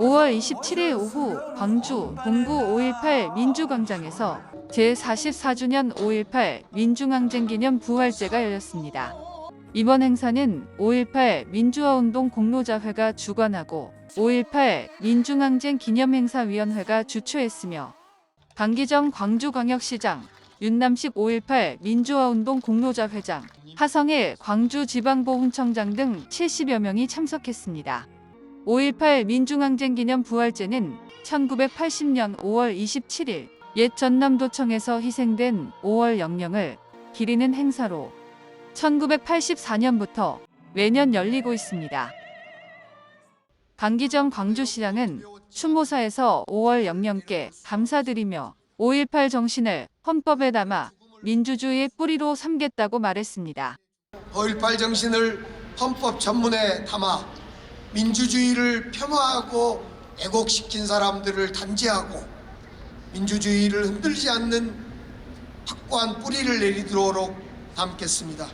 5월 27일 오후 광주 동구 5.18 민주광장에서 제44주년 5.18 민중항쟁 기념 부활제가 열렸습니다. 이번 행사는 5.18 민주화운동 공로자회가 주관하고 5.18 민중항쟁 기념행사위원회가 주최했으며 강기정 광주광역시장, 윤남식 5.18 민주화운동 공로자 회장, 하성일 광주지방보훈청장 등 70여 명이 참석했습니다. 5.18 민중항쟁 기념 부활제는 1980년 5월 27일 옛 전남도청에서 희생된 5월 영령을 기리는 행사로 1984년부터 매년 열리고 있습니다. 강기정 광주시장은 추모사에서 5월 영령께 감사드리며 5.18 정신을 헌법에 담아 민주주의의 뿌리로 삼겠다고 말했습니다. 5.18 정신을 헌법 전문에 담아 민주주의를 폄하하고 애곡시킨 사람들을 단죄하고 민주주의를 흔들지 않는 확고한 뿌리를 내리도록 담겠습니다.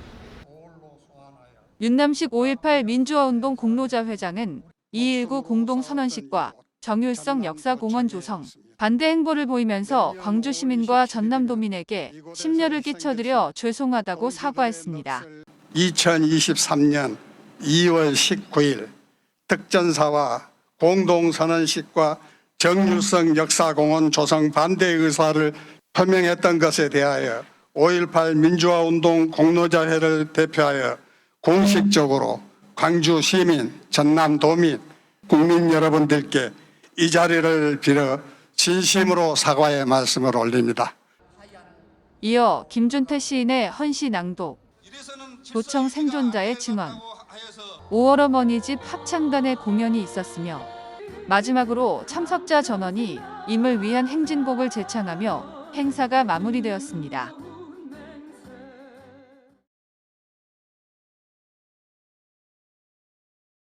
윤남식 5.18 민주화운동 공로자 회장은 2.19 공동선언식과 정율성 역사공원 조성, 반대 행보를 보이면서 광주 시민과 전남도민에게 심려를 끼쳐드려 죄송하다고 사과했습니다. 2023년 2월 19일 특전사와 공동선언식과 정율성 역사공원 조성 반대 의사를 표명했던 것에 대하여 5.18 민주화운동 공로자회를 대표하여 공식적으로 광주 시민, 전남 도민, 국민 여러분들께 이 자리를 빌어 진심으로 사과의 말씀을 올립니다. 이어 김준태 시인의 헌시 낭독, 도청 생존자의 증언, 5월 어머니 집 합창단의 공연이 있었으며 마지막으로 참석자 전원이 임을 위한 행진곡을 제창하며 행사가 마무리되었습니다.